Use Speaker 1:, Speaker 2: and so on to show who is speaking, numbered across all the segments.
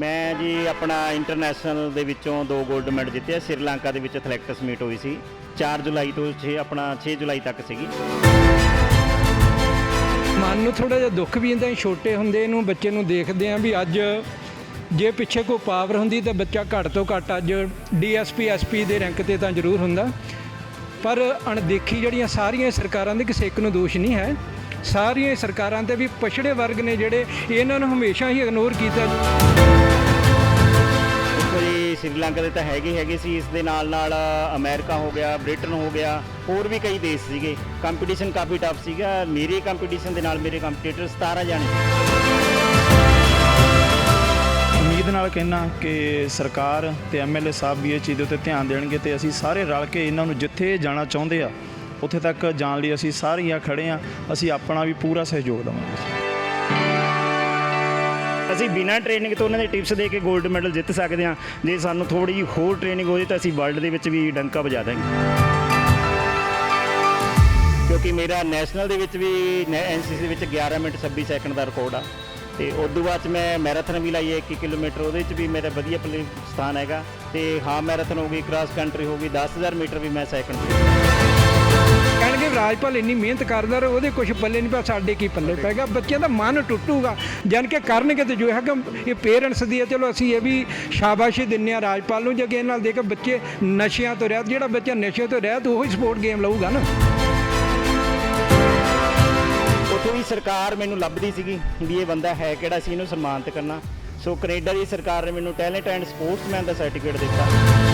Speaker 1: ਮੈਂ ਜੀ ਆਪਣਾ ਇੰਟਰਨੈਸ਼ਨਲ ਦੇ ਵਿੱਚੋਂ ਦੋ 골ਡ ਮੈਡਲ ਜਿੱਤਿਆ ਸ੍ਰੀਲੰਕਾ ਦੇ ਵਿੱਚ ਐਥਲੈਟਿਕਸ ਮੀਟ ਹੋਈ ਸੀ। 4 ਜੁਲਾਈ ਤੋਂ 6 ਆਪਣਾ 6 ਜੁਲਾਈ ਤੱਕ ਸੀਗੀ।
Speaker 2: ਮਨ ਨੂੰ ਥੋੜਾ ਜਿਹਾ ਦੁੱਖ ਵੀ ਹੁੰਦਾ, ਛੋਟੇ ਹੁੰਦੇ ਨੂੰ, ਬੱਚੇ ਨੂੰ ਦੇਖਦੇ ਆਂ ਵੀ ਅੱਜ ਜੇ ਪਿੱਛੇ ਕੋਈ ਪਾਵਰ ਹੁੰਦੀ ਤਾਂ ਬੱਚਾ ਘੱਟ ਤੋਂ ਘੱਟ ਅੱਜ ਡੀਐਸਪੀ ਐਸਪੀ ਦੇ ਰੈਂਕ ਤੇ ਤਾਂ ਜ਼ਰੂਰ ਹੁੰਦਾ। ਪਰ ਅਣਦੇਖੀ ਜਿਹੜੀਆਂ ਸਾਰੀਆਂ ਸਰਕਾਰਾਂ ਦੇ ਕਿਸੇ ਇੱਕ ਨੂੰ ਦੋਸ਼ ਨਹੀਂ ਹੈ। ਸਾਰੀਆਂ ਸਰਕਾਰਾਂ ਤੇ ਵੀ ਪਛੜੇ ਵਰਗ ਨੇ ਜਿਹੜੇ ਇਹਨਾਂ ਨੂੰ ਹਮੇਸ਼ਾ ਹੀ ਇਗਨੋਰ ਕੀਤਾ।
Speaker 1: ਸ੍ਰੀਲੰਕਾ ਦੇ ਤਾਂ ਹੈਗੇ ਹੈਗੇ ਸੀ ਇਸ ਦੇ ਨਾਲ ਨਾਲ ਅਮਰੀਕਾ ਹੋ ਗਿਆ ਬ੍ਰਿਟਨ ਹੋ ਗਿਆ ਹੋਰ ਵੀ ਕਈ ਦੇਸ਼ ਸੀਗੇ ਕੰਪੀਟੀਸ਼ਨ ਕਾਫੀ ਟਫ ਸੀਗਾ ਮੇਰੇ ਕੰਪੀਟੀਸ਼ਨ ਦੇ ਨਾਲ ਮੇਰੇ ਕੰਪੀਟੀਟਰ 17 ਜਾਣੇ
Speaker 3: ਉਮੀਦ ਨਾਲ ਕਹਿਣਾ ਕਿ ਸਰਕਾਰ ਤੇ ਐਮਐਲਏ ਸਾਹਿਬ ਵੀ ਇਹ ਚੀਜ਼ ਉੱਤੇ ਧਿਆਨ ਦੇਣਗੇ ਤੇ ਅਸੀਂ ਸਾਰੇ ਰਲ ਕੇ ਇਹਨਾਂ ਨੂੰ ਜਿੱਥੇ ਜਾਣਾ ਚਾਹੁੰਦੇ ਆ ਉੱਥੇ ਤੱਕ ਜਾਣ ਲਈ ਅਸੀਂ ਸਾਰੀਆਂ ਆ ਖੜੇ ਆ ਅਸੀਂ ਆਪਣਾ ਵੀ ਪੂਰਾ ਸਹਿਯੋਗ ਦੇਵਾਂਗੇ
Speaker 1: ਅਸੀਂ ਬਿਨਾਂ ਟ੍ਰੇਨਿੰਗ ਤੋਂ ਉਹਨਾਂ ਦੇ ਟਿਪਸ ਦੇ ਕੇ 골ਡ ਮੈਡਲ ਜਿੱਤ ਸਕਦੇ ਹਾਂ। ਜੇ ਸਾਨੂੰ ਥੋੜੀ ਜਿਹੀ ਹੋਰ ਟ੍ਰੇਨਿੰਗ ਹੋ ਜੇ ਤਾਂ ਅਸੀਂ ਵਰਲਡ ਦੇ ਵਿੱਚ ਵੀ ਡੰਕਾ ਵਜਾ ਦਾਂਗੇ। ਕਿਉਂਕਿ ਮੇਰਾ ਨੈਸ਼ਨਲ ਦੇ ਵਿੱਚ ਵੀ ਐਨਸੀਸੀ ਦੇ ਵਿੱਚ 11 ਮਿੰਟ 26 ਸੈਕਿੰਡ ਦਾ ਰਿਕਾਰਡ ਆ। ਤੇ ਉਸ ਤੋਂ ਬਾਅਦ 'ਚ ਮੈਂ ਮੈਰਾਥਨ ਵੀ ਲਾਈ ਹੈ 1 ਕਿਲੋਮੀਟਰ, ਉਹਦੇ ਵਿੱਚ ਵੀ ਮੇਰਾ ਵਧੀਆ ਪਲੇ ਸਥਾਨ ਹੈਗਾ। ਤੇ ਹਾਂ ਮੈਰਾਥਨ ਹੋ ਗਈ ਕ੍ਰਾਸ ਕੰਟਰੀ ਹੋ ਗਈ 10000 ਮੀਟਰ ਵੀ ਮੈਂ ਸੈਕਿੰਡ
Speaker 2: ਕਹਿਣਗੇ ਰਾਜਪਾਲ ਇੰਨੀ ਮਿਹਨਤ ਕਰਦਾ ਰਿਹਾ, ਉਹਦੇ ਕੁਝ ਪੱਲੇ ਨਹੀਂ ਪਿਆ, ਸਾਡੇ ਕੀ ਪੱਲੇ ਪੈ ਬੱਚਿਆਂ ਦਾ ਮਨ ਟੁੱਟੂਗਾ। ਜਾਨ ਕੇ ਕਰਨਗੇ ਤੇ ਜੋ ਹੈਗਾ ਇਹ ਪੇਰੈਂਟਸ ਦੀ ਹੈ, ਚਲੋ ਅਸੀਂ ਇਹ ਵੀ ਸ਼ਾਬਾਸ਼ੀ ਦਿੰਨੇ ਆ ਰਾਜਪਾਲ ਨੂੰ, ਜੇ ਕਿ ਇਹ ਨਾਲ ਦੇ ਕੇ ਬੱਚੇ ਨਸ਼ਿਆਂ ਤੋਂ ਰਹਿਤ, ਜਿਹੜਾ ਬੱਚਾ ਨਸ਼ੇ ਤੋਂ ਰਹਿਤ, ਉਹ ਹੀ ਸਪੋਰਟ ਗੇਮ ਲਊਗਾ ਨਾ।
Speaker 1: ਉੱਥੇ ਵੀ ਸਰਕਾਰ ਮੈਨੂੰ ਲੱਭਦੀ ਸੀਗੀ ਵੀ ਇਹ ਬੰਦਾ ਹੈ ਕਿਹੜਾ ਸੀ ਇਹਨੂੰ ਸਨਮਾਨਿਤ ਕਰਨਾ। ਸੋ ਕੈਨੇਡਾ ਦੀ ਸਰਕਾਰ ਨੇ ਮੈਨੂੰ ਟੈਲੈਂਟ ਐਂਡ ਸਪੋਰਟਸਮੈਨ ਦਾ ਸਰਟੀਫਿਕੇਟ ਦਿੱਤਾ।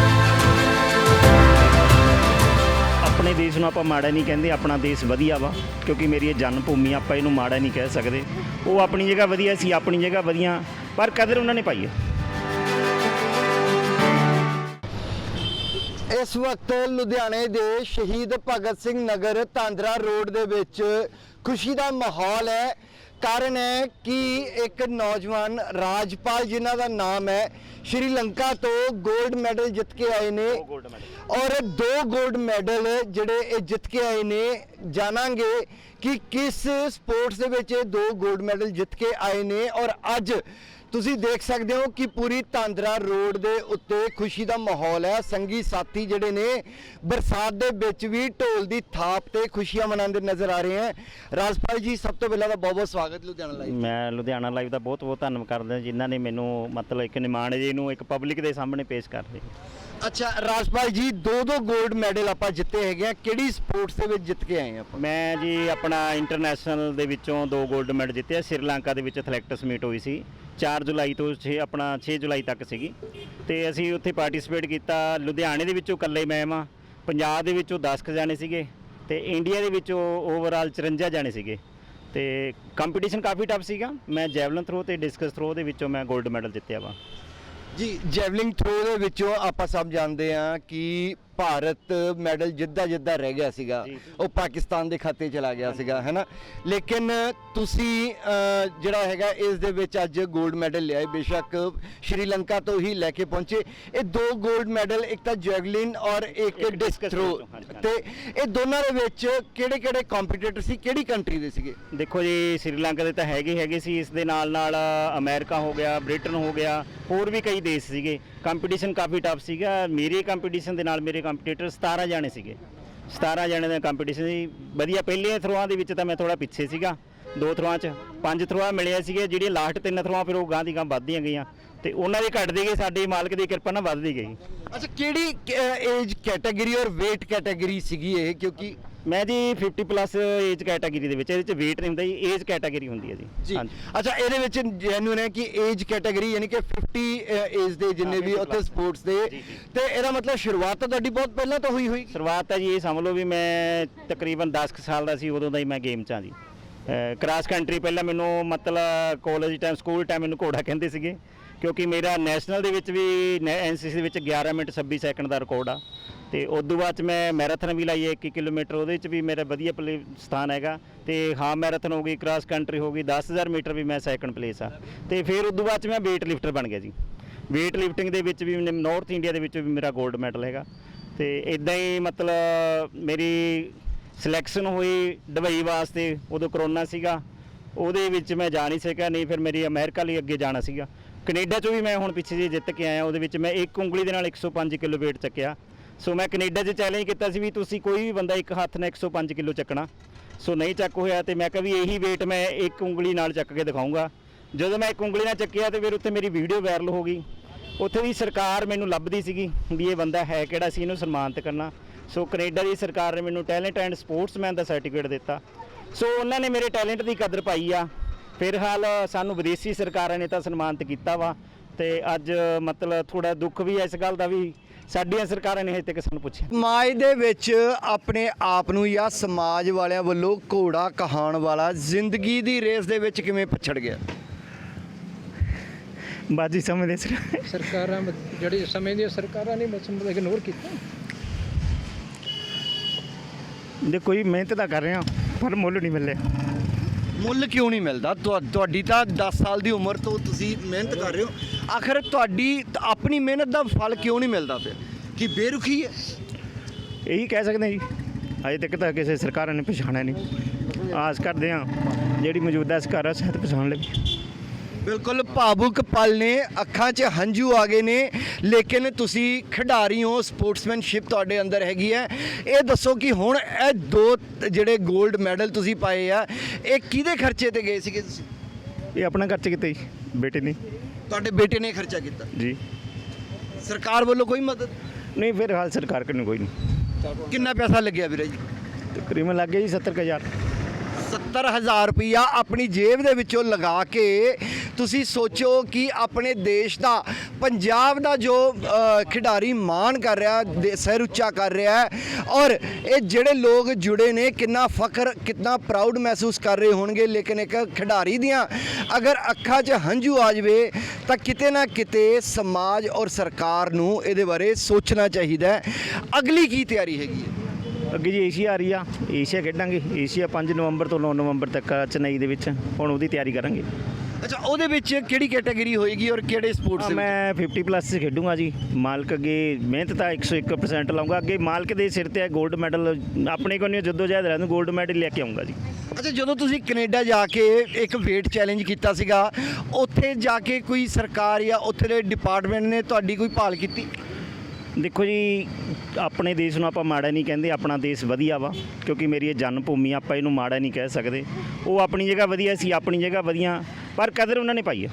Speaker 1: ਆਪਣੇ ਦੇਸ਼ ਨੂੰ ਆਪਾਂ ਮਾੜਾ ਨਹੀਂ ਕਹਿੰਦੇ, ਆਪਣਾ ਦੇਸ਼ ਵਧੀਆ ਵਾ, ਕਿਉਂਕਿ ਮੇਰੀ ਇਹ ਜਨਮ ਭੂਮੀ ਆਪਾਂ ਇਹਨੂੰ ਮਾੜਾ ਨਹੀਂ ਕਹਿ ਸਕਦੇ। ਉਹ ਆਪਣੀ ਜਗ੍ਹਾ ਵਧੀਆ ਸੀ, ਆਪਣੀ ਜਗ੍ਹਾ ਵਧੀਆ, ਪਰ ਕਦਰ ਉਹਨਾਂ ਨੇ ਪਾਈ ਹੈ
Speaker 4: ਇਸ ਵਕਤ ਲੁਧਿਆਣੇ ਦੇ ਸ਼ਹੀਦ ਭਗਤ ਸਿੰਘ ਨਗਰ ਤਾਂਦਰਾ ਰੋਡ ਦੇ ਵਿੱਚ ਖੁਸ਼ੀ ਦਾ ਮਾਹੌਲ ਹੈ। ਕਾਰਨ ਹੈ ਕਿ ਇੱਕ ਨੌਜਵਾਨ ਰਾਜਪਾਲ ਜਿਨ੍ਹਾਂ ਦਾ ਨਾਮ ਹੈ ਸ਼੍ਰੀਲੰਕਾ ਤੋਂ 골ਡ ਮੈਡਲ ਜਿੱਤ ਕੇ ਆਏ ਨੇ। ਔਰ ਦੋ 골ਡ ਮੈਡਲ ਜਿਹੜੇ ਇਹ ਜਿੱਤ ਕੇ ਆਏ ਨੇ ਜਾਣਾਂਗੇ ਕਿ ਕਿਸ ਸਪੋਰਟਸ ਦੇ ਵਿੱਚ ਇਹ ਦੋ 골ਡ ਮੈਡਲ ਜਿੱਤ ਕੇ ਆਏ ਨੇ। ਔਰ ਅੱਜ ਤੁਸੀਂ ਦੇਖ ਸਕਦੇ ਹੋ ਕਿ ਪੂਰੀ ਤਾਂਦਰਾ ਰੋਡ ਦੇ ਉੱਤੇ ਖੁਸ਼ੀ ਦਾ ਮਾਹੌਲ ਹੈ। ਸੰਗੀ ਸਾਥੀ ਜਿਹੜੇ ਨੇ ਬਰਸਾਤ ਦੇ ਵਿੱਚ ਵੀ ਢੋਲ ਦੀ ਥਾਪ ਤੇ ਖੁਸ਼ੀਆਂ ਮਨਾਉਂਦੇ ਨਜ਼ਰ ਆ ਰਹੇ ਹਨ ਰਾਜਪਾਲ ਜੀ ਸਭ ਤੋਂ ਪਹਿਲਾਂ ਤਾਂ ਬਹੁਤ ਬਹੁਤ ਸਵਾਗਤ ਲੁਧਿਆਣਾ ਲਾਈਵ
Speaker 1: ਮੈਂ ਲੁਧਿਆਣਾ ਲਾਈਵ ਦਾ ਬਹੁਤ ਬਹੁਤ ਧੰਨਵਾਦ ਕਰਦਾ ਜਿਨ੍ਹਾਂ ਨੇ ਮੈਨੂੰ ਮਤਲਬ ਇੱਕ ਨਿਮਾਣੇ ਜੀ ਨੂੰ ਇੱਕ ਪਬਲਿਕ ਦੇ ਸਾਹਮਣੇ ਪੇਸ਼ ਕਰ ਰਹੇ
Speaker 4: ਅੱਛਾ ਰਾਜਪਾਲ ਜੀ ਦੋ ਦੋ 골ਡ ਮੈਡਲ ਆਪਾਂ ਜਿੱਤੇ ਹੈਗੇ ਆ ਕਿਹੜੀ ਸਪੋਰਟਸ ਦੇ ਵਿੱਚ ਜਿੱਤ ਕੇ ਆਏ ਆਪਾਂ?
Speaker 1: ਮੈਂ ਜੀ ਆਪਣਾ ਇੰਟਰਨੈਸ਼ਨਲ ਦੇ ਵਿੱਚੋਂ ਦੋ 골ਡ ਮੈਡਲ ਜਿੱਤੇ ਆ। ਸ੍ਰੀਲੰਕਾ ਦੇ ਵਿੱਚ ਐਥਲੈਟਿਕਸ ਮੀਟ ਹੋਈ ਸੀ। 4 ਜੁਲਾਈ ਤੋਂ 6 ਆਪਣਾ 6 ਜੁਲਾਈ ਤੱਕ ਸੀਗੀ। ਤੇ ਅਸੀਂ ਉੱਥੇ ਪਾਰਟਿਸਿਪੇਟ ਕੀਤਾ। ਲੁਧਿਆਣੇ ਦੇ ਵਿੱਚੋਂ ਇਕੱਲੇ ਮੈਂ ਆ ਪੰਜਾਬ ਦੇ ਵਿੱਚੋਂ 10 ਕੁ ਜਾਣੇ ਸੀਗੇ। ਤੇ ਇੰਡੀਆ ਦੇ ਵਿੱਚੋਂ ਓਵਰਆਲ 54 ਜਾਣੇ ਸੀਗੇ। ਤੇ ਕੰਪੀਟੀਸ਼ਨ ਕਾਫੀ ਟਫ ਸੀਗਾ। ਮੈਂ ਜੈਵਲਿਨ ਥਰੋ ਤੇ ਡਿਸਕਸ ਥਰੋ ਦੇ ਵਿੱਚੋਂ ਮੈਂ 골ਡ ਮੈਡਲ ਜਿੱਤਿਆ ਵਾ।
Speaker 4: ਜੀ ਜੈਵਲਿੰਗ ਥਰੋ ਦੇ ਵਿੱਚੋਂ ਆਪਾਂ ਸਭ ਜਾਣਦੇ ਹਾਂ ਕਿ ਭਾਰਤ ਮੈਡਲ ਜਿੱਦਾਂ ਜਿੱਦਾਂ ਰਹਿ ਗਿਆ ਸੀਗਾ। ਉਹ ਪਾਕਿਸਤਾਨ ਦੇ ਖਾਤੇ ਚਲਾ ਗਿਆ ਸੀਗਾ ਹੈਨਾ? ਲੇਕਿਨ ਤੁਸੀਂ ਜਿਹੜਾ ਹੈਗਾ ਇਸ ਦੇ ਵਿੱਚ ਅੱਜ 골ਡ ਮੈਡਲ ਲਿਆਏ ਬੇਸ਼ੱਕ ਸ਼੍ਰੀਲੰਕਾ ਤੋਂ ਹੀ ਲੈ ਕੇ ਪਹੁੰਚੇ। ਇਹ ਦੋ 골ਡ ਮੈਡਲ ਇੱਕ ਤਾਂ ਜੈਵਲਿਨ ਔਰ ਇੱਕ ਡਿਸਕ ਥਰੋ ਤੇ ਇਹ ਦੋਨਾਂ ਦੇ ਵਿੱਚ ਕਿਹੜੇ ਕਿਹੜੇ ਕੰਪੀਟੀਟਰ ਸੀ ਕਿਹੜੀ ਕੰਟਰੀ ਦੇ ਸੀਗੇ?
Speaker 1: ਦੇਖੋ ਜੀ ਸ੍ਰੀਲੰਕਾ ਦੇ ਤਾਂ ਹੈਗੇ ਹੈਗੇ ਸੀ ਇਸ ਦੇ ਨਾਲ ਨਾਲ ਅਮਰੀਕਾ ਹੋ ਗਿਆ ਬ੍ਰਿਟਨ ਹੋ ਗਿਆ ਹੋਰ ਵੀ ਕਈ ਦੇਸ਼ ਸੀਗੇ। ਕੰਪੀਟੀਸ਼ਨ ਕਾਫੀ ਟਫ ਸੀਗਾ। ਮੇਰੇ ਕੰਪੀਟੀਸ਼ਨ ਦੇ ਨਾਲ ਮੇਰੇ ਕੰਪੀਟੀਟਰ 17 ਜਾਣੇ ਸੀਗੇ। 17 ਜਾਣੇ ਦਾ ਕੰਪੀਟੀਸ਼ਨ ਸੀ। ਵਧੀਆ, ਪਹਿਲੇ ਥਰੋਆਂ ਦੇ ਵਿੱਚ ਤਾਂ ਮੈਂ ਥੋੜਾ ਪਿੱਛੇ ਸੀਗਾ। ਦੋ ਥਰੋਆਂ 'ਚ ਪੰਜ ਥਰੋਆਂ ਮਿਲਿਆ ਸੀਗੇ। ਜਿਹੜੀਆਂ ਲਾਸਟ ਤਿੰਨ ਥਰੋਆਂ ਫਿਰ ਉਹ ਗਾਂ ਦੀ ਗਾਂ ਵੱਧਦੀਆਂ ਗਈਆਂ। ਤੇ ਉਹਨਾਂ ਦੀ ਘਟਦੀ ਗਈ ਸਾਡੇ ਮਾਲਕ ਦੀ ਕਿਰਪਾ ਨਾਲ ਵੱਧਦੀ ਗਈ।
Speaker 4: ਅੱਛਾ ਕਿਹੜੀ age category or weight category ਸੀਗੀ ਇਹ? ਕਿਉਂਕਿ
Speaker 1: ਮੈਂ ਜੀ 50 ਪਲੱਸ ਏਜ ਕੈਟਾਗਰੀ ਦੇ ਵਿੱਚ ਇਹਦੇ ਚ weight ਨਹੀਂ ਹੁੰਦਾ ਜੀ ਏਜ ਕੈਟਾਗਰੀ ਹੁੰਦੀ ਹੈ ਜੀ।
Speaker 4: ਅੱਛਾ ਇਹਦੇ ਵਿੱਚ ਜੈਨੂਨ ਹੈ ਕਿ ਏਜ ਕੈਟਾਗਰੀ ਯਾਨੀ ਕਿ 50 ਏਜ ਦੇ ਜਿੰਨੇ ਵੀ
Speaker 1: 50
Speaker 4: ਉੱਥੇ। ਸਪੋਰਟਸ ਦੇ। ਤੇ ਇਹਦਾ ਮਤਲਬ ਸ਼ੁਰੂਆਤ ਤਾਂ ਤੁਹਾਡੀ ਬਹੁਤ ਪਹਿਲਾਂ ਤੋਂ ਹੋਈ ਹੋਈ।
Speaker 1: ਸ਼ੁਰੂਆਤ ਤਾਂ ਜੀ ਇਹ ਸਮਝ ਲਓ ਵੀ ਮੈਂ ਤਕਰੀਬਨ 10 ਕੁ ਸਾਲ ਦਾ ਸੀ ਉਦੋਂ ਦਾ ਹੀ ਮੈਂ ਗੇਮ 'ਚ ਆ ਜੀ। ਕ੍ਰਾਸ ਕੰਟਰੀ ਪਹਿਲਾਂ ਮੈਨੂੰ ਮਤਲਬ ਕਾਲਜ ਟਾਈਮ ਸਕੂਲ ਟਾਈਮ ਮੈਨੂੰ ਘੋੜਾ ਕਹਿੰਦੇ ਸੀਗੇ। ਕਿਉਂਕਿ ਮੇਰਾ ਨੈਸ਼ਨਲ ਦੇ ਵਿੱਚ ਵੀ ਐਨਸੀਸੀ ਦੇ ਵਿੱਚ 11 ਮਿੰਟ 26 ਸੈਕਿੰਡ ਦਾ ਰਿਕਾਰਡ ਆ। ਤੇ ਉਸ ਤੋਂ ਬਾਅਦ 'ਚ ਮੈਂ ਮੈਰਾਥਨ ਵੀ ਲਾਈ ਹੈ 1 ਕਿਲੋਮੀਟਰ, ਉਹਦੇ ਵਿੱਚ ਵੀ ਮੇਰਾ ਵਧੀਆ ਪਲੇ ਸਥਾਨ ਹੈਗਾ। ਤੇ ਹਾਂ ਮੈਰਾਥਨ ਹੋ ਗਈ ਕ੍ਰਾਸ ਕੰਟਰੀ ਹੋ ਗਈ 10000 ਮੀਟਰ ਵੀ ਮੈਂ ਸੈਕਿੰਡ ਪਲੇਸ ਆ। ਤੇ ਫਿਰ ਉਸ ਤੋਂ ਬਾਅਦ 'ਚ ਮੈਂ weight ਲਿਫਟਰ ਬਣ ਗਿਆ ਜੀ। weight ਲਿਫਟਿੰਗ ਦੇ ਵਿੱਚ ਵੀ ਨਾਰਥ ਇੰਡੀਆ ਦੇ ਵਿੱਚ ਵੀ ਮੇਰਾ 골ਡ ਮੈਡਲ ਹੈਗਾ। ਤੇ ਇਦਾਂ ਹੀ ਮਤਲਬ ਮੇਰੀ ਸਿਲੈਕਸ਼ਨ ਹੋਈ ਦੁਬਈ ਵਾਸਤੇ, ਉਦੋਂ ਕਰੋਨਾ ਸੀਗਾ। ਉਹਦੇ ਵਿੱਚ ਮੈਂ ਜਾ ਨਹੀਂ ਸਕਿਆ, ਨਹੀਂ ਫਿਰ ਮੇਰੀ ਅਮਰੀਕਾ ਲਈ ਅੱਗੇ ਜਾਣਾ ਸੀਗਾ। ਕੈਨੇਡਾ 'ਚੋਂ ਵੀ ਮੈਂ ਹੁਣ ਪਿੱਛੇ ਜੇ ਜਿੱਤ ਕੇ ਆਇਆ, ਉਹਦੇ ਵਿੱਚ ਮੈਂ ਇੱਕ ਉਂਗਲੀ ਦੇ ਨਾਲ 105 ਕਿਲੋ weight ਚੱਕਿਆ। ਸੋ ਮੈਂ ਕੈਨੇਡਾ 'ਚ ਚੈਲੰਜ ਕੀਤਾ ਸੀ ਵੀ ਤੁਸੀਂ ਕੋਈ ਵੀ ਬੰਦਾ ਇੱਕ ਹੱਥ ਨਾਲ 105 ਕਿਲੋ ਚੱਕਣਾ। ਸੋ ਨਹੀਂ ਚੱਕ ਹੋਇਆ ਤੇ ਮੈਂ ਕਿਹਾ ਵੀ ਇਹੀ weight ਮੈਂ ਇੱਕ ਉਂਗਲੀ ਨਾਲ ਚੱਕ ਕੇ ਦਿਖਾਊਂਗਾ। ਜਦੋਂ ਮੈਂ ਇੱਕ ਉਂਗਲੀ ਨਾਲ ਚੱਕਿਆ ਤੇ ਫਿਰ ਉੱਥੇ ਮੇਰੀ ਵੀਡੀਓ ਵਾਇਰਲ ਹੋ ਗਈ। ਉੱਥੇ ਦੀ ਸਰਕਾਰ ਮੈਨੂੰ ਲੱਭਦੀ ਸੀਗੀ ਵੀ ਇਹ ਬੰਦਾ ਹੈ ਕਿਹੜਾ ਸੀ, ਇਹਨੂੰ ਸਨਮਾਨਿਤ ਕਰਨਾ। ਸੋ ਕੈਨੇਡਾ ਦੀ ਸਰਕਾਰ ਨੇ ਮੈਨੂੰ ਟੈਲੈਂਟ ਐਂਡ ਸਪੋਰਟਸਮੈਨ ਦਾ ਸਰਟੀਫਿਕੇਟ ਦਿੱਤਾ। ਸੋ ਉਹਨਾਂ ਨੇ ਮੇਰੇ ਟੈਲੈਂਟ ਦੀ ਕਦਰ ਪਾਈ ਆ। ਫਿਰ ਹਾਲ ਸਾਨੂੰ ਵਿਦੇਸ਼ੀ ਸਰਕਾਰਾਂ ਨੇ ਤਾਂ ਸਨਮਾਨਿਤ ਕੀਤਾ ਵਾ ਤੇ ਅੱਜ ਮਤਲਬ ਥੋੜਾ ਦੁੱਖ ਵੀ ਹੈ ਇਸ ਗੱਲ ਦਾ ਵੀ ਸਾਡੀਆਂ ਸਰਕਾਰਾਂ ਨੇ ਹਜੇ ਤੱਕ ਸਾਨੂੰ ਪੁੱਛਿਆ।
Speaker 4: ਸਮਾਜ ਦੇ ਵਿੱਚ ਆਪਣੇ ਆਪ ਨੂੰ ਜਾਂ ਸਮਾਜ ਵਾਲਿਆਂ ਵੱਲੋਂ ਘੋੜਾ ਕਹਾਣ ਵਾਲਾ ਜ਼ਿੰਦਗੀ ਦੀ ਰੇਸ ਦੇ ਵਿੱਚ ਕਿਵੇਂ ਪਛੜ ਗਿਆ?
Speaker 1: ਬਾਜੀ ਸਮਝਦੇ ਸੀ
Speaker 2: ਸਰਕਾਰਾਂ ਜਿਹੜੀ ਸਮੇਂ ਦੀਆਂ ਸਰਕਾਰਾਂ ਨੇ ਬਸ ਇਗਨੋਰ ਕੀਤਾ।
Speaker 1: ਦੇਖੋ ਜੀ ਮਿਹਨਤ ਤਾਂ ਕਰ ਰਹੇ ਆ ਪਰ ਮੁੱਲ ਨਹੀਂ ਮਿਲਿਆ।
Speaker 4: ਮੁੱਲ ਕਿਉਂ ਨਹੀਂ ਮਿਲਦਾ? ਤੁਹਾ- ਤੁਹਾਡੀ ਤਾਂ 10 ਸਾਲ ਦੀ ਉਮਰ ਤੋਂ ਤੁਸੀਂ ਮਿਹਨਤ ਕਰ ਰਹੇ ਹੋ। ਆਖਰ ਤੁਹਾਡੀ ਆਪਣੀ ਮਿਹਨਤ ਦਾ ਫਲ ਕਿਉਂ ਨਹੀਂ ਮਿਲਦਾ ਫਿਰ? ਕਿ ਬੇਰੁਖੀ ਹੈ?
Speaker 1: ਇਹੀ ਕਹਿ ਸਕਦੇ ਹਾਂ ਜੀ। ਅਜੇ ਤੱਕ ਤਾਂ ਕਿਸੇ ਸਰਕਾਰਾਂ ਨੇ ਪਛਾਣਿਆ ਨਹੀਂ। ਆਸ ਕਰਦੇ ਹਾਂ, ਜਿਹੜੀ ਮੌਜੂਦਾ ਸਰਕਾਰ ਆ ਸ਼ਾਇਦ ਪਛਾਣ ਲਵੇ।
Speaker 4: ਬਿਲਕੁਲ ਭਾਵੁਕ ਪਲ ਨੇ ਅੱਖਾਂ 'ਚ ਹੰਝੂ ਆ ਗਏ ਨੇ ਲੇਕਿਨ ਤੁਸੀਂ ਖਿਡਾਰੀ ਹੋ ਸਪੋਰਟਸਮੈਨਸ਼ਿਪ ਤੁਹਾਡੇ ਅੰਦਰ ਹੈਗੀ ਹੈ। ਇਹ ਦੱਸੋ ਕਿ ਹੁਣ ਇਹ ਦੋ ਜਿਹੜੇ 골ਡ ਮੈਡਲ ਤੁਸੀਂ ਪਾਏ ਆ ਇਹ ਕਿਹਦੇ ਖਰਚੇ ਤੇ ਗਏ ਸੀਗੇ ਤੁਸੀਂ?
Speaker 1: ਇਹ ਆਪਣਾ ਖਰਚ ਕਿਤੇ ਜੀ ਬੇਟੇ ਨੇ।
Speaker 4: ਤੁਹਾਡੇ ਬੇਟੇ ਨੇ ਖਰਚਾ ਕੀਤਾ?
Speaker 1: ਜੀ।
Speaker 4: ਸਰਕਾਰ ਵੱਲੋਂ ਕੋਈ ਮਦਦ?
Speaker 1: ਨਹੀਂ ਫਿਰ ਹਾਲ ਸਰਕਾਰ ਕੋਲ ਕੋਈ ਨਹੀਂ।
Speaker 4: ਕਿੰਨਾ ਪੈਸਾ ਲੱਗਿਆ ਵੀਰੇ ਜੀ?
Speaker 1: ਤਕਰੀਬਨ ਲੱਗ ਗਿਆ ਜੀ 70000
Speaker 4: 70000 ਰੁਪਇਆ ਆਪਣੀ ਜੇਬ ਦੇ ਵਿੱਚੋਂ ਲਗਾ ਕੇ ਤੁਸੀਂ ਸੋਚੋ ਕਿ ਆਪਣੇ ਦੇਸ਼ ਦਾ, ਪੰਜਾਬ ਦਾ ਜੋ ਖਿਡਾਰੀ ਮਾਣ ਕਰ ਰਿਹਾ, ਦੇ- ਸਿਰ ਉੱਚਾ ਕਰ ਰਿਹਾ ਹੈ, ਔਰ ਇਹ ਜਿਹੜੇ ਲੋਕ ਜੁੜੇ ਨੇ, ਕਿੰਨਾ ਫਖਰ, ਕਿੰਨਾ ਪ੍ਰਾਊਡ ਮਹਿਸੂਸ ਕਰ ਰਹੇ ਹੋਣਗੇ, ਲੇਕਿਨ ਇੱਕ ਖਿਡਾਰੀ ਦੀਆਂ ਅਗਰ ਅੱਖਾਂ 'ਚ ਹੰਝੂ ਆ ਜਾਵੇ, ਤਾਂ ਕਿਤੇ ਨਾ ਕਿਤੇ ਸਮਾਜ ਔਰ ਸਰਕਾਰ ਨੂੰ ਇਹਦੇ ਬਾਰੇ ਸੋਚਣਾ ਚਾਹੀਦਾ ਹੈ। ਅਗਲੀ ਕੀ ਤਿਆਰੀ ਹੈਗੀ ਹੈ?
Speaker 1: ਅੱਗੇ ਜੀ ਏਸ਼ੀਆ ਆ ਰਹੀ ਆ, ਏਸ਼ੀਆ ਖੇਡਾਂਗੇ, ਏਸ਼ੀਆ 5 ਨਵੰਬਰ ਤੋਂ 9 ਨਵੰਬਰ ਤੱਕ ਆ, ਚੇਨਈ ਦੇ ਵਿੱਚ, ਹੁਣ ਉਹਦੀ ਤਿਆਰੀ ਕਰਾਂਗੇ।
Speaker 4: ਅੱਛਾ ਉਹਦੇ ਵਿੱਚ ਕਿਹੜੀ ਕੈਟਾਗਰੀ ਹੋਏਗੀ ਔਰ ਕਿਹੜੇ ਸਪੋਰਟਸ
Speaker 1: ਮੈਂ 50 ਪਲੱਸ 'ਚ ਖੇਡੂੰਗਾ ਜੀ। ਮਾਲਕ ਅੱਗੇ ਮਿਹਨਤ ਤਾਂ 101% ਲਾਉਂਗਾ ਅੱਗੇ ਮਾਲਕ ਦੇ ਸਿਰ ਤੇ ਹੈ 골ਡ ਮੈਡਲ ਆਪਣੇ ਕੋਲ ਨਹੀਂ ਜਦੋਂ ਜਹਿਦ ਰਹਿੰਦਾ 골ਡ ਮੈਡਲ ਲੈ ਕੇ ਆਉਂਗਾ ਜੀ।
Speaker 4: ਅੱਛਾ ਜਦੋਂ ਤੁਸੀਂ ਕੈਨੇਡਾ ਜਾ ਕੇ ਇੱਕ weight ਚੈਲੰਜ ਕੀਤਾ ਸੀਗਾ ਉੱਥੇ ਜਾ ਕੇ ਕੋਈ ਸਰਕਾਰ ਜਾਂ ਉੱਥੇ ਦੇ ਡਿਪਾਰਟਮੈਂਟ ਨੇ ਤੁਹਾਡੀ ਕੋਈ ਭਾਲ ਕੀਤੀ?
Speaker 1: ਦੇਖੋ ਜੀ ਆਪਣੇ ਦੇਸ਼ ਨੂੰ ਆਪਾਂ ਮਾੜਾ ਨਹੀਂ ਕਹਿੰਦੇ ਆਪਣਾ ਦੇਸ਼ ਵਧੀਆ ਵਾ ਕਿਉਂਕਿ ਮੇਰੀ ਇਹ ਜਨਮ ਭੂਮੀ ਆ, ਆਪਾਂ ਇਹਨੂੰ ਮਾੜਾ ਨਹੀਂ ਕਹਿ ਸਕਦੇ। ਉਹ ਆਪਣੀ ਜਗ੍ਹਾ ਵਧੀਆ ਸੀ ਆਪਣੀ ਜਗ੍ਹਾ ਵਧੀਆ ਪਰ ਕਦਰ ਉਹਨਾਂ ਨੇ ਪਾਈ ਆ।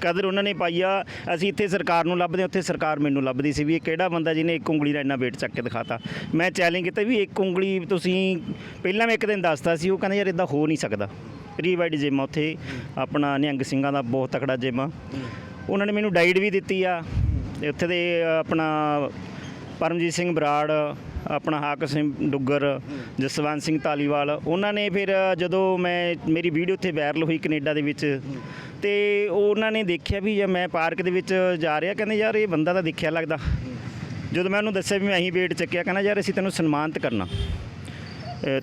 Speaker 1: ਕਦਰ ਉਹਨਾਂ ਨੇ ਪਾਈ ਆ। ਅਸੀਂ ਇੱਥੇ ਸਰਕਾਰ ਨੂੰ ਲੱਭਦੇ ਉੱਥੇ ਸਰਕਾਰ ਮੈਨੂੰ ਲੱਭਦੀ ਸੀ ਵੀ ਇਹ ਕਿਹੜਾ ਬੰਦਾ ਜਿਹਨੇ ਇੱਕ ਉਂਗਲੀ ਦਾ ਇੰਨਾ weight ਚੱਕ ਕੇ ਦਿਖਾਤਾ। ਮੈਂ ਚੈਲੰਜ ਕੀਤਾ ਵੀ ਇੱਕ ਉਂਗਲੀ ਤੁਸੀਂ ਪਹਿਲਾਂ ਮੈਂ ਇੱਕ ਦਿਨ ਦੱਸਤਾ ਸੀ ਉਹ ਕਹਿੰਦੇ ਯਾਰ ਇਦਾਂ ਹੋ ਨਹੀਂ ਸਕਦਾ। ਰੀਵਾਈਡ ਜਿਮ ਆ ਉੱਥੇ। ਆਪਣਾ ਨਿਹੰਗ ਸਿੰਘਾਂ ਦਾ ਬਹੁਤ ਤਕੜਾ ਜਿਮ ਆ। ਉਹਨਾਂ ਨੇ ਮੈਨੂੰ ਡਾਈਟ ਵੀ ਦਿੱਤੀ ਆ। ਤੇ ਉੱਥੇ ਦੇ ਆਪਣਾ ਪਰਮਜੀਤ ਸਿੰਘ ਬਰਾੜ, ਆਪਣਾ ਹਾਕ ਸਿੰਘ ਡੁੱਗਰ, ਜਸਵੰਤ ਸਿੰਘ ਧਾਲੀਵਾਲ, ਉਹਨਾਂ ਨੇ ਫਿਰ ਜਦੋਂ ਮੈਂ, ਮੇਰੀ ਵੀਡੀਓ ਉੱਥੇ ਵਾਇਰਲ ਹੋਈ ਕੈਨੇਡਾ ਦੇ ਵਿੱਚ, ਤੇ ਉਹਨਾਂ ਨੇ ਦੇਖਿਆ ਵੀ ਜੇ ਮੈਂ ਪਾਰਕ ਦੇ ਵਿੱਚ ਜਾ ਰਿਹਾ, ਕਹਿੰਦੇ ਯਾਰ ਇਹ ਬੰਦਾ ਤਾਂ ਦੇਖਿਆ ਲੱਗਦਾ। ਜਦੋਂ ਮੈਂ ਉਹਨੂੰ ਦੱਸਿਆ ਵੀ ਮੈਂ ਅਹੀਂ ਵੇਟ ਚੱਕਿਆ, ਕਹਿੰਦਾ ਯਾਰ ਅਸੀਂ ਤੈਨੂੰ ਸਨਮਾਨਿਤ ਕਰਨਾ।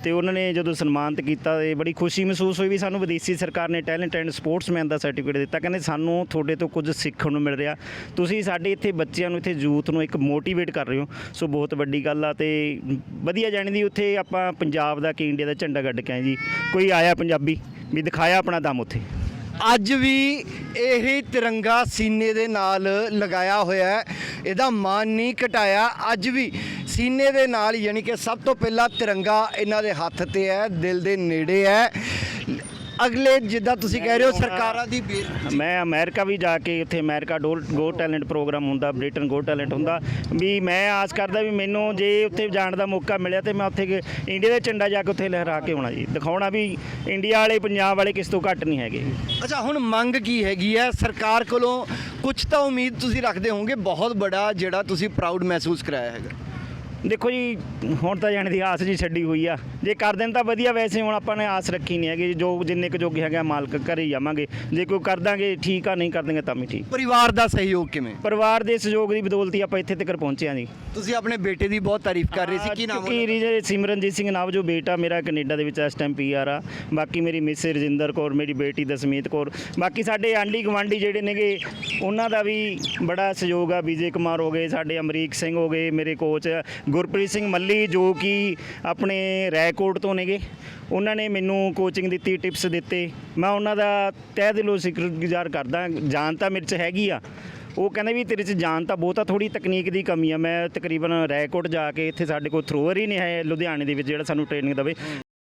Speaker 1: ਤੇ ਉਹਨਾਂ ਨੇ ਜਦੋਂ ਸਨਮਾਨਿਤ ਕੀਤਾ ਤੇ ਬੜੀ ਖੁਸ਼ੀ ਮਹਿਸੂਸ ਹੋਈ ਵੀ ਸਾਨੂੰ ਵਿਦੇਸ਼ੀ ਸਰਕਾਰ ਨੇ ਟੈਲੈਂਟ ਐਂਡ ਸਪੋਰਟਸਮੈਨ ਦਾ ਸਰਟੀਫਿਕੇਟ ਦਿੱਤਾ। ਕਹਿੰਦੇ ਸਾਨੂੰ ਤੁਹਾਡੇ ਤੋਂ ਕੁਝ ਸਿੱਖਣ ਨੂੰ ਮਿਲ ਰਿਹਾ। ਤੁਸੀਂ ਸਾਡੇ ਇੱਥੇ ਬੱਚਿਆਂ ਨੂੰ, ਇੱਥੇ ਯੂਥ ਨੂੰ ਇੱਕ ਮੋਟੀਵੇਟ ਕਰ ਰਹੇ ਹੋ। ਸੋ ਬਹੁਤ ਵੱਡੀ ਗੱਲ ਆ ਤੇ ਵਧੀਆ ਜਾਣੀ ਦੀ ਉੱਥੇ ਆਪਾਂ ਪੰਜਾਬ ਦਾ, ਕਿ ਇੰਡੀਆ ਦਾ ਝੰਡਾ ਗੱਡ ਕੇ ਆਏ ਜੀ। ਕੋਈ ਆਇਆ ਪੰਜਾਬੀ? ਵੀ ਦਿਖਾਇਆ ਆਪਣਾ ਦਮ ਉੱਥੇ।
Speaker 4: ਅੱਜ ਵੀ ਇਹ ਤਿਰੰਗਾ ਸੀਨੇ ਦੇ ਨਾਲ ਲਗਾਇਆ ਹੋਇਆ ਹੈ। ਇਹਦਾ ਮਾਨ ਨਹੀਂ ਘਟਾਇਆ। ਅੱਜ ਵੀ ਸੀਨੇ ਦੇ ਨਾਲ ਯਾਨੀ ਕਿ ਸਭ ਤੋਂ ਪਹਿਲਾਂ ਤਿਰੰਗਾ ਇਹਨਾਂ ਦੇ ਹੱਥ ਤੇ ਹੈ, ਦਿਲ ਦੇ ਨੇੜੇ ਹੈ। ਅਗਲੇ ਜਿੱਦਾਂ ਤੁਸੀਂ ਕਹਿ ਰਹੇ ਹੋ ਸਰਕਾਰਾਂ ਦੀ ਬੇ-
Speaker 1: ਮੈਂ ਅਮਰੀਕਾ ਵੀ ਜਾ ਕੇ ਉੱਥੇ America idol got talent program ਹੁੰਦਾ ਬ੍ਰਿਟਨ ਗੋ ਟੈਲੈਂਟ ਹੁੰਦਾ। ਵੀ ਮੈਂ ਆਸ ਕਰਦਾ ਵੀ ਮੈਨੂੰ ਜੇ ਉੱਥੇ ਜਾਣ ਦਾ ਮੌਕਾ ਮਿਲਿਆ ਤੇ ਮੈਂ ਉੱਥੇ ਇੰਡੀਆ ਦਾ ਝੰਡਾ ਜਾ ਕੇ ਉੱਥੇ ਲਹਿਰਾ ਕੇ ਆਉਣਾ ਜੀ। ਦਿਖਾਉਣਾ ਵੀ ਇੰਡੀਆ ਵਾਲੇ ਪੰਜਾਬ ਵਾਲੇ ਕਿਸ ਤੋਂ ਘੱਟ ਨਹੀਂ ਹੈਗੇ।
Speaker 4: ਅੱਛਾ ਹੁਣ ਮੰਗ ਕੀ ਹੈਗੀ ਹੈ? ਸਰਕਾਰ ਕੋਲੋਂ ਕੁਝ ਤਾਂ ਉਮੀਦ ਤੁਸੀਂ ਰੱਖਦੇ ਹੋਵੋਗੇ ਬਹੁਤ ਬੜਾ ਜਿਹੜਾ ਤੁਸੀਂ ਪ੍ਰਾਊਡ ਮਹਿਸੂਸ ਕਰਾਇਆ ਹੈਗਾ।
Speaker 1: ਦੇਖੋ ਜੀ ਹੁਣ ਤਾਂ ਜਾਣ ਦੀ ਆਸ ਜੀ ਛੱਡੀ ਹੋਈ ਆ। ਜੇ ਕਰ ਦੇਣ ਤਾਂ ਵਧੀਆ ਵੈਸੇ ਹੁਣ ਆਪਾਂ ਨੇ ਆਸ ਰੱਖੀ ਨਹੀਂ ਹੈਗੀ। ਜੋ ਜਿੰਨੇ ਕੁ ਜੋਗੇ ਹੈਗਾ ਮਾਲਕ ਘਰੇ ਜਾਵਾਂਗੇ। ਜੇ ਕੋਈ ਕਰ ਦਾਂਗੇ ਠੀਕ ਆ ਨਹੀਂ ਕਰ ਦਾਂਗੇ ਤਾਂ ਵੀ ਠੀਕ।
Speaker 4: ਪਰਿਵਾਰ ਦਾ ਸਹਿਯੋਗ ਕਿਵੇਂ?
Speaker 1: ਪਰਿਵਾਰ ਦੇ ਸਹਿਯੋਗ ਦੀ ਬਦੌਲਤ ਹੀ ਆਪਾਂ ਇੱਥੇ ਤੱਕ ਪਹੁੰਚੇ ਹਾਂ ਜੀ।
Speaker 4: ਤੁਸੀਂ ਆਪਣੇ ਬੇਟੇ ਦੀ ਬਹੁਤ ਤਾਰੀਫ ਕਰ ਰਹੇ ਸੀ। ਕੀ ਨਾਮ
Speaker 1: ਕਿ ਰਿਜੇ ਸਿਮਰਨਜੀਤ ਸਿੰਘ ਨਾਮ ਜੋ ਬੇਟਾ ਮੇਰਾ ਕੈਨੇਡਾ ਦੇ ਵਿੱਚ ਇਸ ਟਾਈਮ ਪੀਆਰ ਆ। ਬਾਕੀ ਮੇਰੀ ਮਿਸ ਰਜਿੰਦਰ ਕੌਰ ਮੇਰੀ ਬੇਟੀ ਦਸਮੀਤ ਕੌਰ। ਬਾਕੀ ਸਾਡੇ ਆਂਢੀ ਗਵਾਂਢੀ ਜਿਹੜੇ ਨੇਗੇ ਉਹਨਾਂ ਦਾ ਵੀ ਬੜਾ ਸਹਿਯੋਗ ਆ। ਵਿਜੇ ਕੁਮਾਰ ਹੋ ਗਏ ਸਾਡੇ ਅਮਰੀਕ ਸਿੰਘ ਹੋ ਗਏ ਮੇਰੇ ਕੋਚ ਗੁਰਪ੍ਰੀਤ ਸਿੰਘ ਮੱਲੀ ਜੋ ਕਿ ਆਪਣੇ ਰੈਕੋਰਡ ਤੋਂ ਨੇਗੇ, ਉਹਨਾਂ ਨੇ ਮੈਨੂੰ ਕੋਚਿੰਗ ਦਿੱਤੀ ਟਿਪਸ ਦਿੱਤੇ। ਮੈਂ ਉਹਨਾਂ ਦਾ ਤਹਿ ਦਿਲੋਂ ਸ਼ੁਕਰਗੁਜ਼ਾਰ ਕਰਦਾ, ਜਾਨ ਤਾਂ ਮੇਰੇ 'ਚ ਹੈਗੀ ਆ। ਉਹ ਕਹਿੰਦੇ ਵੀ ਤੇਰੇ 'ਚ ਜਾਣ ਤਾਂ ਬਹੁਤ ਆ ਥੋੜੀ ਤਕਨੀਕ ਦੀ ਕਮੀ ਆ। ਮੈਂ ਤਕਰੀਬਨ ਰੈਕੋਰਡ ਜਾ ਕੇ ਇੱਥੇ ਸਾਡੇ ਕੋਲ ਥਰੋਅਰ ਹੀ ਨਹੀਂ ਹੈ, ਲੁਧਿਆਣੇ ਦੇ ਵਿੱਚ ਜਿਹੜਾ ਸਾਨੂੰ ਟ੍ਰੇਨਿੰਗ ਦੇਵੇ।